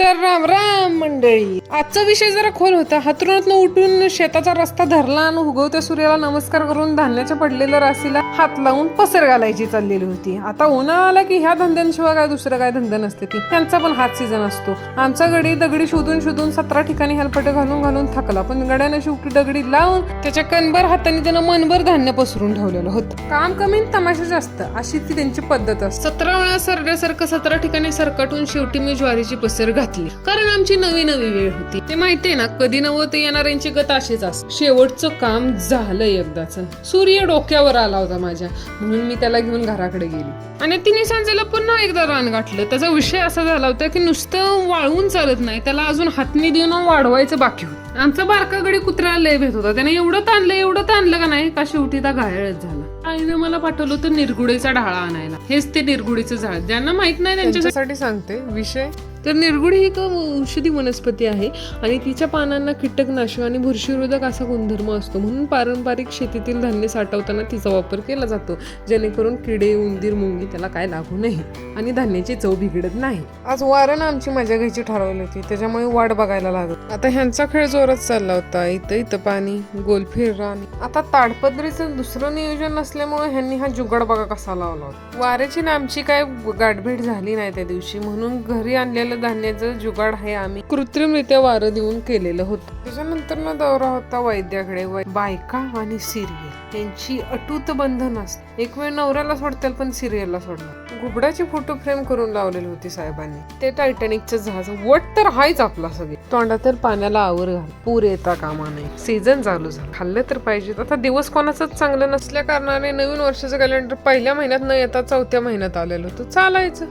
तर राम राम मंडळी. आजचा विषय जरा खोल होता. हातरुणातनं उठून शेताचा रस्ता धरला आणि उगवत्या सूर्याला नमस्कार करून धान्याच्या पडलेल्या राशीला हात लावून पसर घालायची चाललेली होती. आता उन्हाळा आला की ह्या धंद्यांशिवाय काय दुसरं काय धंदा नसते. ती त्यांचा पण हात सीझन असतो. आमचा गडी दगडी शोधून शोधून सतरा ठिकाणी हेलपटे घालून घालून थकला. पण गड्याने शेवटी दगडी लावून त्याच्या कणभर हाताने त्यानं मनभर धान्य पसरून ठेवलेलं होतं. काम कमी तमाशा जास्त. अशी ती त्यांची पद्धत असते. सतरा वेळा सरड्यासारखं सतरा ठिकाणी सरकटून शेवटी मी ज्वारीची पसर घातली. कारण आमची नवी नवी वेळ होती. ते माहितीये ना कधी नवं ते येणाऱ्यांची गत अशीच असते शेवटचं काम झालं एकदाच. सूर्य डोक्यावर आला होता माझ्या. म्हणून मी त्याला घेऊन घराकडे गेली. आणि तिने सांजेला पुन्हा एकदा रान गाठलं. त्याचा विषय असा झाला होता की नुसतं वाळवून चालत नाही. त्याला अजून हातनी देऊन वाढवायचं बाकी होतं. आमचा बारका गडी कुत्र्याला लय भेट होता. त्याने एवढं ताणलं एवढं ताणलं का नाही का शेवटी त्या घायळच झाला. आईने मला पाठवलं होतं निरगुडीचा ढाळा आणायला. हेच ते निरगुडीचं झाड. ज्यांना माहीत नाही त्यांच्यासाठी सांगते विषय. तर निरगुडी ही एक औषधी वनस्पती आहे आणि तिच्या पानांना कीटकनाशक आणि बुरशीरोधक असा गुणधर्म असतो. म्हणून पारंपरिक शेतीतील धान्य साठवताना तिचा वापर केला जातो. जेणेकरून किडे उंदीर मुंगी त्याला काय लागू नये आणि धान्याची चव बिघडत नाही. आज वारण आमची मजा घ्यायची ठरवली होती. त्याच्यामुळे वाट बघायला लागत. आता ह्यांचा खेळ जोरात चालला होता. इथं इथं पाणी गोल राणी. आणि आता ताडपत्रीचं दुसरं नियोजन नसल्यामुळे ह्यांनी हा जुगाड बघा कसा लावला होता. वाऱ्याची ना आमची काय गाठभेट झाली नाही त्या दिवशी. म्हणून घरी आणलेलं धान्याचं जुगाड हे आम्ही कृत्रिमरित्या वारं देऊन केलेलं होतं. त्याच्यानंतर ना दौरा होता वैद्याकडे. बायका आणि सिरियल. यांची अटूत बंधन असते. एक वेळ नवऱ्याला सोडतील पण सिरियलला सोडणार. घुबडाची फोटो फ्रेम करून लावलेली होती साहेबांनी. ते टायटॅनिकचं जहाज वट तर हायच आपला सगळे. तोंडा तर पाण्याला आवर घाल. पूर येता कामा नये सीझन चालू झालं. खाल्लं तर पाहिजे. आता दिवस कोणाचंच चांगलं नसल्या कारणाने नवीन वर्षाचं कॅलेंडर पहिल्या महिन्यात न येता चौथ्या महिन्यात आलेलं होतं. चालायचं.